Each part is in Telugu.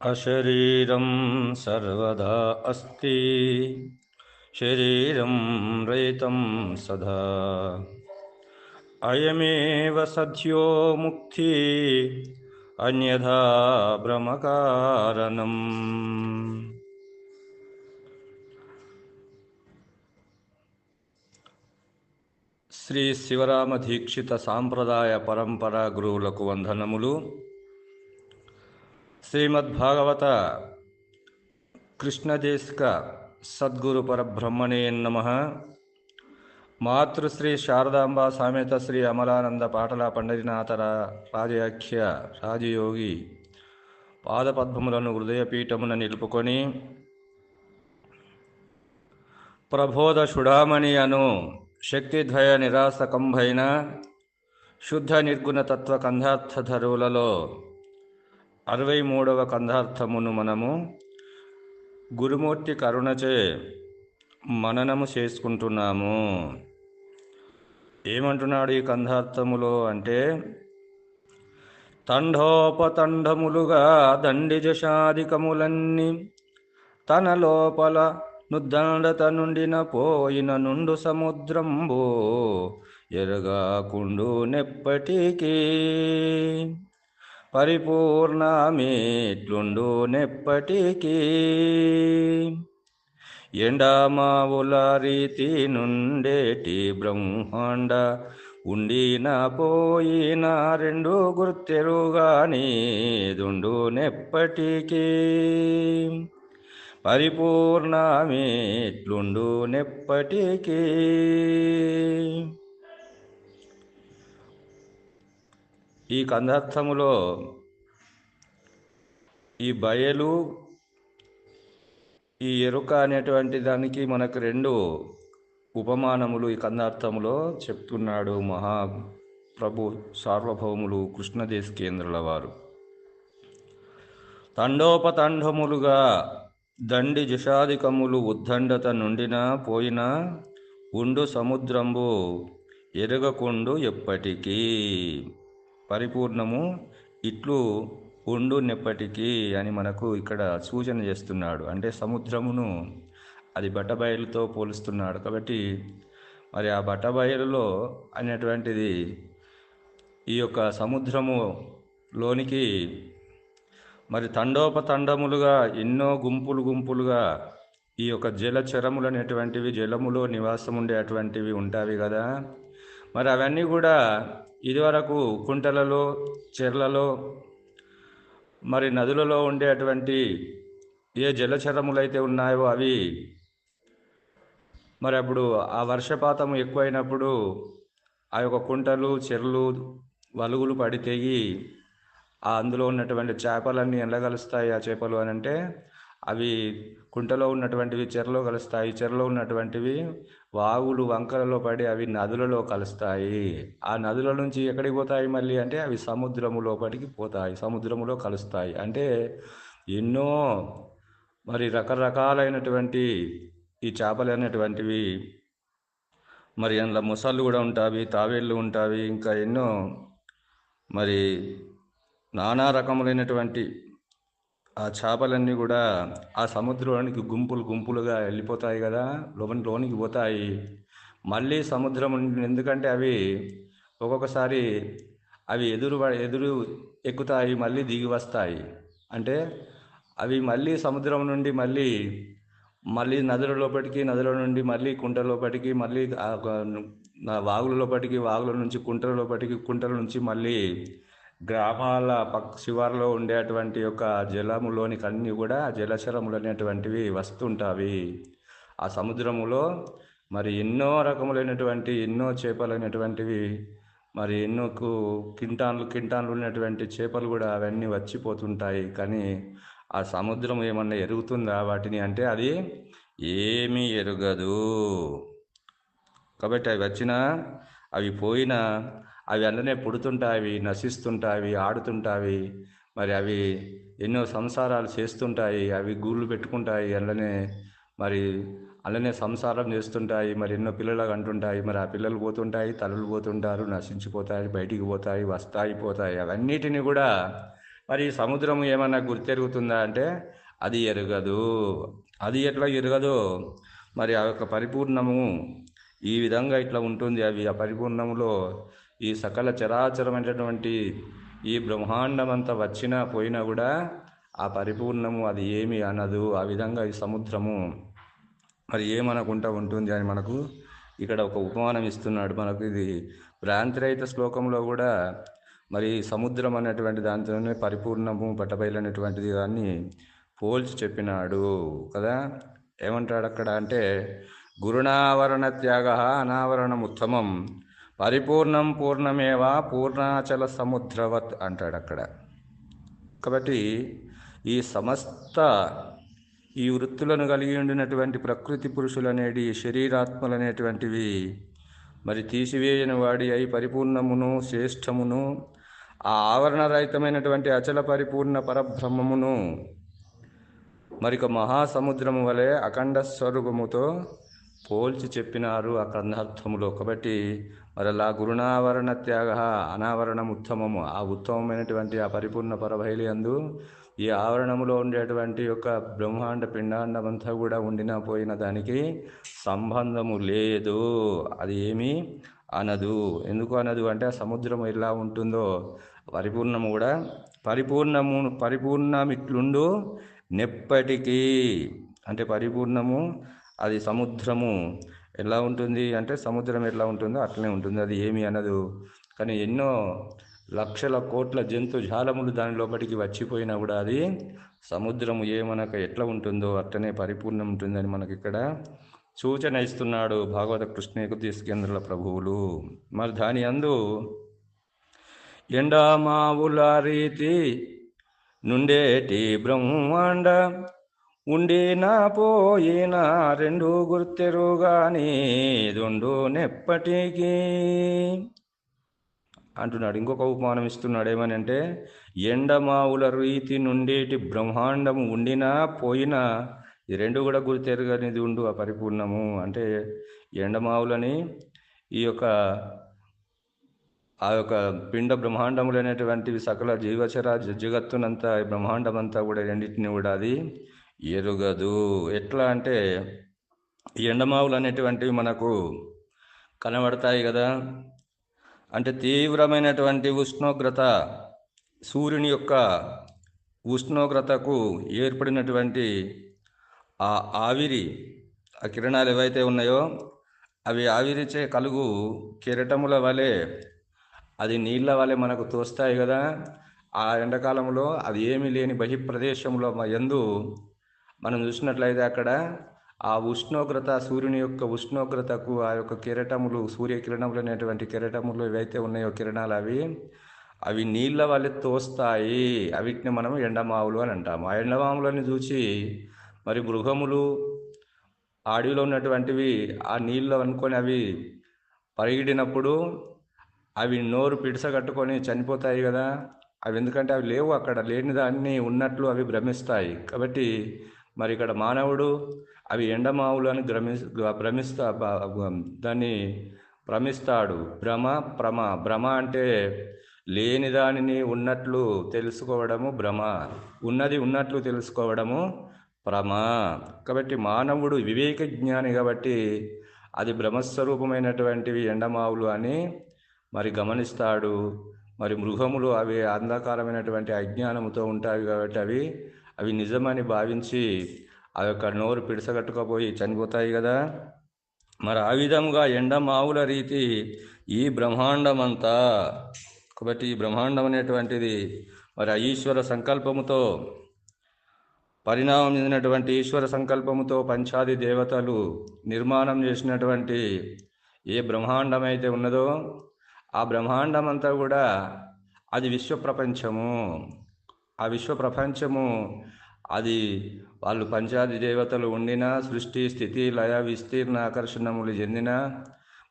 अशरीरं सर्वदा अस्ति शरीरं रहितं सदा अयमेव सद्यो मुक्ति अन्यथा भ्रमकारणम् శ్రీ శివరామ దీక్షిత సాంప్రదాయ పరంపర గురువులకు వందనములు శ్రీమద్భాగవత కృష్ణదేశిక సద్గురు పరబ్రహ్మణే నమ. మాతృశ్రీ శారదాంబ సామేత శ్రీ అమలానంద పాటల పండరినాథ రాజయాఖ్య రాజయోగి పాదపద్మములను హృదయపీఠమున నిలుపుకొని ప్రబోధ షుడామణి అను శక్తిద్వయ నిరాసకంభైన శుద్ధ నిర్గుణ తత్వ కంధార్థ ధరువులలో అరవై మూడవ కంధార్థమును మనము గురుమూర్తి కరుణచే మననము చేసుకుంటున్నాము. ఏమంటున్నాడు ఈ కంధార్థములో అంటే తండోపతండములుగా దండిజశాధికములన్నీ తన లోపల నుద్దండత నుండిన పోయిన నుండు సముద్రంబో ఎరగాకుండు నెప్పటికీ. పరిపూర్ణమేట్లుండు నెప్పటికీ. ఎండామావుల రీతి నుండేటి బ్రహ్మాండ ఉండిన పోయిన రెండు గుర్తెరుగాని దుండు నెప్పటికీ. పరిపూర్ణమేట్లుండు నెప్పటికీ. ఈ కందార్థములో ఈ బయలు ఈ ఎరుక అనేటువంటి దానికి మనకు రెండు ఉపమానములు ఈ కందార్థములో చెప్తున్నాడు మహా ప్రభు సార్వభౌములు కృష్ణదేశకేంద్రుల వారు. తండోపతండములుగా దండి జుషాధికములు ఉద్దండత నుండిన పోయిన ఉండు సముద్రంబు ఎరగకుండు ఎప్పటికీ. పరిపూర్ణము ఇట్లు ఉండునప్పటికీ అని మనకు ఇక్కడ సూచన చేస్తున్నాడు. అంటే సముద్రమును అది బట్టబయలుతో పోలుస్తున్నాడు. కాబట్టి మరి ఆ బట్టబయలులో అనేటువంటిది ఈ యొక్క సముద్రము లోనికి మరి తండోపతండములుగా ఎన్నో గుంపులు గుంపులుగా ఈ యొక్క జలచరములు అనేటువంటివి జలములో నివాసం ఉండేటువంటివి ఉంటాయి కదా. మరి అవన్నీ కూడా ఇదివరకు కుంటలలో చెర్లలో మరి నదులలో ఉండేటువంటి ఏ జలచరములైతే ఉన్నాయో అవి మరి అప్పుడు ఆ వర్షపాతం ఎక్కువైనప్పుడు ఆ యొక్క కుంటలు చెర్లు వలుగులు పడి తెగి ఆ అందులో ఉన్నటువంటి చేపలన్నీ ఎండగలుస్తాయి ఆ చేపలు అని అంటే అవి కుంటలో ఉన్నటువంటివి చెరలో కలుస్తాయి. చెరలో ఉన్నటువంటివి వాగులు వంకలలో పడి అవి నదులలో కలుస్తాయి. ఆ నదుల నుంచి ఎక్కడికి పోతాయి మళ్ళీ అంటే అవి సముద్రము లోపలికి పోతాయి. సముద్రములో కలుస్తాయి. అంటే ఎన్నో మరి రకరకాలైనటువంటి ఈ చేపలు అనేటువంటివి మరి అందులో మొసళ్ళు కూడా ఉంటాయి తావేళ్ళు ఉంటాయి ఇంకా ఎన్నో మరి నానా రకములైనటువంటి ఆ చేపలన్నీ కూడా ఆ సముద్రంలోనికి గుంపులు గుంపులుగా వెళ్ళిపోతాయి కదా లోపలి లోనికి పోతాయి. మళ్ళీ సముద్రం నుండి- ఎందుకంటే అవి ఒక్కొక్కసారి అవి ఎదురు ఎదురు ఎక్కుతాయి మళ్ళీ దిగి వస్తాయి. అంటే అవి మళ్ళీ సముద్రం నుండి మళ్ళీ మళ్ళీ నదుల లోపలికి నదుల నుండి మళ్ళీ కుంట లోపలికి మళ్ళీ వాగుల లోపలికి వాగుల నుంచి కుంటల లోపలికి కుంటల నుంచి మళ్ళీ గ్రామాల పక్ శివార్లో ఉండేటువంటి యొక్క జలములోనికి అన్నీ కూడా జలచరములు అనేటువంటివి వస్తుంటావి. ఆ సముద్రములో మరి ఎన్నో రకములైనటువంటి ఎన్నో చేపలు అనేటువంటివి మరి ఎన్నో కింటాన్లు కింటాన్లు ఉన్నటువంటి చేపలు కూడా అవన్నీ వచ్చిపోతుంటాయి. కానీ ఆ సముద్రం ఏమన్నా ఎరుగుతుందా వాటిని అంటే అది ఏమీ ఎరగదు. కాబట్టి అవి వచ్చినా అవి పోయినా అవి అందులోనే పుడుతుంటాయి నశిస్తుంటాయి ఆడుతుంటాయి. మరి అవి ఎన్నో సంసారాలు చేస్తుంటాయి అవి గూళ్ళు పెట్టుకుంటాయి అందులోనే మరి అలానే సంసారం చేస్తుంటాయి మరి ఎన్నో పిల్లలు అంటుంటాయి. మరి ఆ పిల్లలు పోతుంటాయి తలలు పోతుంటారు నశించిపోతాయి బయటికి పోతాయి వస్తాయి పోతాయి. అవన్నిటిని కూడా మరి సముద్రం ఏమన్నా గుర్తెరుగుతుందా అంటే అది ఎరగదు. అది ఎట్లా ఎరగదు మరి ఆ యొక్క పరిపూర్ణము ఈ విధంగా ఇట్లా ఉంటుంది. అవి ఆ పరిపూర్ణములో ఈ సకల చరాచరమైనటువంటి ఈ బ్రహ్మాండమంతా వచ్చినా పోయినా కూడా ఆ పరిపూర్ణము అది ఏమి అనదు. ఆ విధంగా ఈ సముద్రము మరి ఏమనకుండా ఉంటుంది అని మనకు ఇక్కడ ఒక ఉపమానం ఇస్తున్నాడు. మనకు ఇది భ్రాంతిరహిత శ్లోకంలో కూడా మరి సముద్రం అనేటువంటి దాంతోనే పరిపూర్ణము పట్టబయలనేటువంటిది దాన్ని పోల్చి చెప్పినాడు. కదా? ఏమంటాడు అక్కడ అంటే గురుణావరణ త్యాగ అనావరణం ఉత్తమం పరిపూర్ణం పూర్ణమేవా పూర్ణాచల సముద్రవత్ అంటాడు అక్కడ. కాబట్టి ఈ సమస్త ఈ వృత్తులను కలిగి ఉండినటువంటి ప్రకృతి పురుషులనేటి శరీరాత్మలనేటువంటివి మరి తీసివేయని వాడి అయి పరిపూర్ణమును శ్రేష్టమును ఆ ఆవరణరహితమైనటువంటి అచల పరిపూర్ణ పరబ్రహ్మమును మరిక మహాసముద్రము వలె అఖండ స్వరూపముతో పోల్చి చెప్పినారు ఆ గ్రంథార్థములో కాబట్టి మరి అలా గురుణావరణ త్యాగ అనావరణం ఉత్తమము ఆ ఉత్తమమైనటువంటి ఆ పరిపూర్ణ పరభైలి అందు ఈ ఆవరణములో ఉండేటువంటి యొక్క బ్రహ్మాండ పిండాండం అంతా కూడా ఉండినా పోయిన దానికి సంబంధము లేదు. అది ఏమీ అనదు. ఎందుకు అనదు అంటే ఆ సముద్రం ఎలా ఉంటుందో పరిపూర్ణము కూడా పరిపూర్ణము పరిపూర్ణమిట్లుండు నెప్పటికీ. అంటే పరిపూర్ణము అది సముద్రము. ఎలా ఉంటుంది అంటే సముద్రం ఎట్లా ఉంటుందో అట్లనే ఉంటుంది. అది ఏమి అనదు. కానీ ఎన్నో లక్షల కోట్ల జంతు జాలములు దాని లోపలికి వచ్చిపోయినా కూడా అది సముద్రము ఏమనక ఎట్లా ఉంటుందో అట్లనే పరిపూర్ణం ఉంటుందని మనకి ఇక్కడ సూచన ఇస్తున్నాడు భాగవత కృష్ణకు తీసుకేంద్రుల ప్రభువులు. మరి దాని అందు ఎండామావుల రీతి నుండేటి బ్రహ్మాండ ఉండినా పోయినా రెండు గుర్తెరుగాని దొండు నెప్పటికీ. అంటున్నాడు. ఇంకొక ఉపమానం ఇస్తున్నాడు ఏమని అంటే ఎండమావుల రీతి నుండేటి బ్రహ్మాండము ఉండినా పోయినా ఈ రెండు కూడా గుర్తెరగనిది ఉండు ఆ పరిపూర్ణము అంటే ఎండమావులని ఈ యొక్క ఆ యొక్క పిండ బ్రహ్మాండములు అనేటువంటివి సకల జీవచర జగత్తునంతా బ్రహ్మాండమంతా కూడా రెండింటిని కూడా అది ఎరుగదు. ఎట్లా అంటే ఎండమావులు అనేటువంటివి మనకు కనబడతాయి కదా. అంటే తీవ్రమైనటువంటి ఉష్ణోగ్రత సూర్యుని యొక్క ఉష్ణోగ్రతకు ఏర్పడినటువంటి ఆ ఆవిరి ఆ కిరణాలు ఏవైతే ఉన్నాయో అవి ఆవిరిచే కలుగు కిరటముల వలె అది నీళ్ళ వలె మనకు తోస్తాయి కదా. ఆ ఎండాకాలంలో అది ఏమీ లేని బహిప్రదేశంలో ఎందు మనం చూసినట్లయితే అక్కడ ఆ ఉష్ణోగ్రత సూర్యుని యొక్క ఉష్ణోగ్రతకు ఆ యొక్క కిరటములు సూర్యకిరణములు అనేటువంటి కిరటములు ఏవైతే ఉన్నాయో కిరణాలు అవి అవి నీళ్ళ వల్ల తోస్తాయి. అవిటిని మనం ఎండమావులు అని అంటాము. ఆ ఎండమావులని చూసి మరి మృగములు అడవిలో ఉన్నటువంటివి ఆ నీళ్ళు అనుకొని అవి పరిగిడినప్పుడు అవి నోరు పిడిసగట్టుకొని చనిపోతాయి కదా. అవి ఎందుకంటే అవి లేవు అక్కడ. లేని దాన్ని ఉన్నట్లు అవి భ్రమిస్తాయి. కాబట్టి మరి ఇక్కడ మానవుడు అవి ఎండమావులను భ్రమి భ్రమిస్తా దాన్ని భ్రమిస్తాడు. భ్రమ భ్రమ భ్రమ అంటే లేని దానిని ఉన్నట్లు తెలుసుకోవడము భ్రమ. ఉన్నది ఉన్నట్లు తెలుసుకోవడము భ్రమ. కాబట్టి మానవుడు వివేక జ్ఞాని కాబట్టి అది భ్రమస్వరూపమైనటువంటివి ఎండమావులు అని మరి గమనిస్తాడు. మరి మృగములు అవి అంధకారమైనటువంటి అజ్ఞానముతో ఉంటాయి కాబట్టి అవి అవి నిజమని భావించి ఆ యొక్క నోరు పిడసగట్టుకపోయి చనిపోతాయి కదా. మరి ఆ విధముగా ఎండమావుల రీతి ఈ బ్రహ్మాండమంతా కాబట్టి ఈ బ్రహ్మాండం అనేటువంటిది మరి ఈశ్వర సంకల్పముతో పరిణామం చెందినటువంటి ఈశ్వర సంకల్పముతో పంచాది దేవతలు నిర్మాణం చేసినటువంటి ఏ బ్రహ్మాండం అయితే ఉన్నదో ఆ బ్రహ్మాండం అంతా కూడా అది విశ్వ ప్రపంచము ఆ విశ్వ ప్రపంచము అది వాళ్ళు పంచాది దేవతలు ఉండిన సృష్టి స్థితి లయ విస్తీర్ణ ఆకర్షణములు చెందిన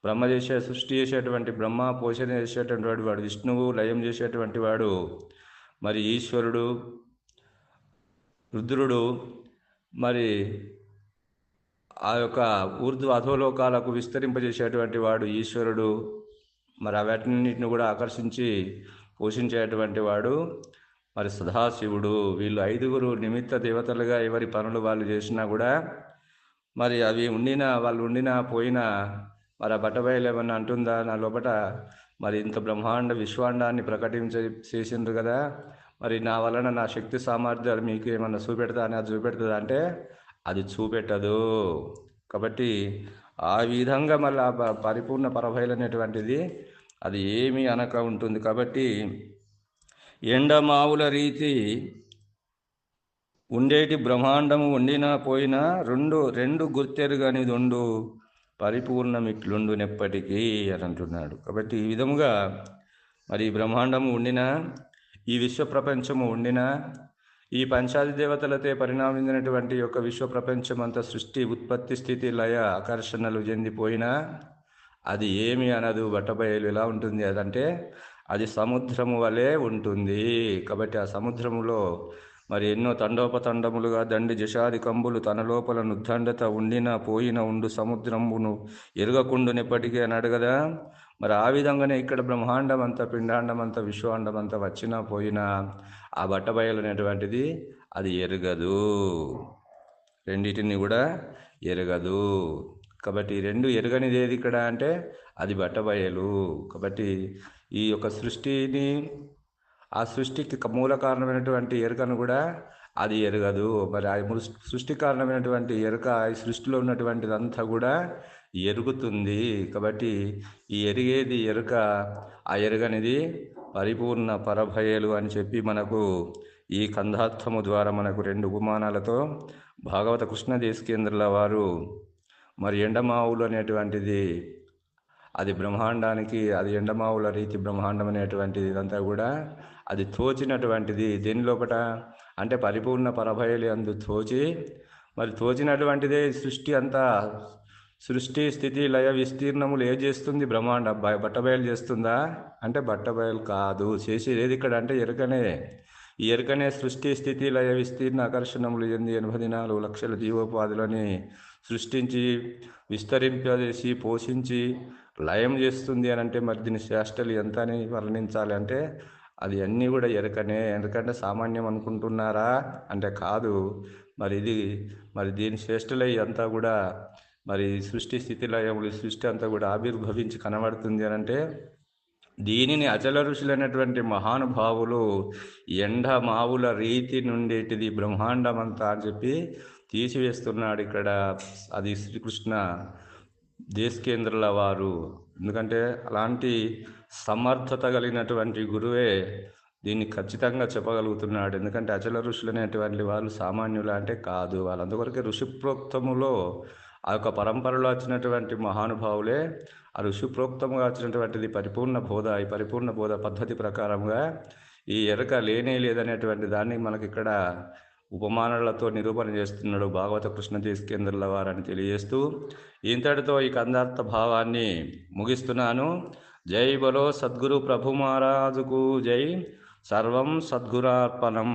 బ్రహ్మ చేసే సృష్టి చేసేటువంటి బ్రహ్మ పోషణ చేసేటువంటి వాడు వాడు విష్ణువు లయం చేసేటువంటి వాడు మరి ఈశ్వరుడు రుద్రుడు మరి ఆ యొక్క ఊర్ధ్వ అధోలోకాలకు విస్తరింపజేసేటువంటి వాడు ఈశ్వరుడు మరి వాటిన్నిటిని కూడా ఆకర్షించి పోషించేటువంటి వాడు. మరి సదాశివుడు వీళ్ళు ఐదుగురు నిమిత్త దేవతలుగా ఎవరి పనులు వాళ్ళు చేసినా కూడా మరి అవి ఉండినా వాళ్ళు ఉండినా పోయినా మరి ఆ బట్టబయలు ఏమన్నా అంటుందా? నా లోపల మరి ఇంత బ్రహ్మాండ విశ్వాండాన్ని ప్రకటించ చేసిండ్రు కదా. మరి నా వలన నా శక్తి సామర్థ్యాలు మీకు ఏమన్నా చూపెడతా అని అది చూపెడుతుందా అంటే అది చూపెట్టదు. కాబట్టి ఆ విధంగా మళ్ళీ ఆ పరిపూర్ణ పరభైలు అనేటువంటిది అది ఏమీ అనక ఉంటుంది. కాబట్టి ఎండమావుల రీతి ఉండేటి బ్రహ్మాండము ఉండినా పోయినా రెండు రెండు గుర్తెరుగని ఉండు పరిపూర్ణం ఇట్లుండునెప్పటికీ అని అంటున్నాడు. కాబట్టి ఈ విధముగా మరి ఈ బ్రహ్మాండము ఉండినా ఈ విశ్వ ప్రపంచము ఉండినా ఈ పంచాది దేవతలతో పరిణామించినటువంటి యొక్క విశ్వ ప్రపంచం అంతా సృష్టి ఉత్పత్తి స్థితి లయ ఆకర్షణలు చెందిపోయినా అది ఏమి అనదు బట్టబయలు ఎలా ఉంటుంది అదంటే అది సముద్రము వలె ఉంటుంది. కాబట్టి ఆ సముద్రములో మరి ఎన్నో తండోపతండములుగా దండి జషాది కంబులు తన లోపల నుద్దండత ఉండినా పోయిన ఉండు సముద్రమును ఎరగకుండునెప్పటికీ అని అడగదా? మరి ఆ విధంగానే ఇక్కడ బ్రహ్మాండం అంతా పిండాండం అంతా విశ్వాండం అంతా వచ్చినా పోయినా ఆ బట్టబయలు అనేటువంటిది అది ఎరగదు. రెండింటిని కూడా ఎరగదు. కాబట్టి రెండు ఎరగనిది ఏది ఇక్కడ అంటే అది బట్టబయలు. కాబట్టి ఈ యొక్క సృష్టిని ఆ సృష్టికి మూల కారణమైనటువంటి ఎరుకను కూడా అది ఎరగదు. మరి ఆ సృష్టి కారణమైనటువంటి ఎరుక ఈ సృష్టిలో ఉన్నటువంటిదంతా కూడా ఎరుగుతుంది. కాబట్టి ఈ ఎరిగేది ఎరుక ఆ ఎరగనిది పరిపూర్ణ పరభయలు అని చెప్పి మనకు ఈ కంధార్థము ద్వారా మనకు రెండు ఉపమానాలతో భాగవత కృష్ణ దేశకేంద్రుల వారు మరి ఎండమావులు అనేటువంటిది అది బ్రహ్మాండానికి అది ఎండమావుల రీతి బ్రహ్మాండం అనేటువంటిది ఇదంతా కూడా అది తోచినటువంటిది. దీని లోపల అంటే పరిపూర్ణ పరభయలు అందు తోచి మరి తోచినటువంటిదే సృష్టి అంతా. సృష్టి స్థితి లయ విస్తీర్ణములు ఏ చేస్తుంది? బ్రహ్మాండ బట్టబయలు చేస్తుందా? అంటే బట్టబయలు కాదు. చేసేది ఏది ఇక్కడ? అంటే ఎరుకనే. ఈ ఎరుకనే సృష్టి స్థితి లయ విస్తీర్ణ ఆకర్షణములు ఎంది ఎనభై నాలుగు లక్షల జీవోపాధులని సృష్టించి విస్తరింపజేసి పోషించి లయం చేస్తుంది అని అంటే మరి దీని శ్రేష్టలు ఎంత అని వర్ణించాలి అంటే అది అన్నీ కూడా ఎరకనే. ఎందుకంటే సామాన్యం అనుకుంటున్నారా? అంటే కాదు. మరి ఇది మరి దీని శ్రేష్ఠలై అంతా కూడా మరి సృష్టి స్థితి లయములు సృష్టి అంతా కూడా ఆవిర్భవించి కనబడుతుంది అని అంటే దీనిని అచల ఋషులైనటువంటి మహానుభావులు ఎండ మావుల రీతి నుండేటిది బ్రహ్మాండమంతా అని చెప్పి తీసివేస్తున్నాడు ఇక్కడ అది శ్రీకృష్ణ దేశకేంద్రుల వారు. ఎందుకంటే అలాంటి సమర్థత కలిగినటువంటి గురువే దీన్ని ఖచ్చితంగా చెప్పగలుగుతున్నాడు. ఎందుకంటే అచల ఋషులు అనేటువంటి వాళ్ళు సామాన్యులు అంటే కాదు. వాళ్ళందుకొరకే ఋషిప్రోక్తములో ఆ యొక్క పరంపరలో వచ్చినటువంటి మహానుభావులే ఆ ఋషిప్రోక్తముగా వచ్చినటువంటిది పరిపూర్ణ బోధ ఈ పరిపూర్ణ బోధ పద్ధతి ప్రకారంగా ఈ ఎరక లేనే లేదనేటువంటి దాన్ని మనకి ఇక్కడ ఉపమానాలతో నిరూపణ చేస్తున్నాడు భాగవత కృష్ణ తీసుకేంద్రుల వారని తెలియజేస్తూ ఇంతటితో ఈ కందార్థ భావాన్ని ముగిస్తున్నాను. జై బలో సద్గురు ప్రభు మహారాజుకు జై. సర్వం సద్గురార్పణం.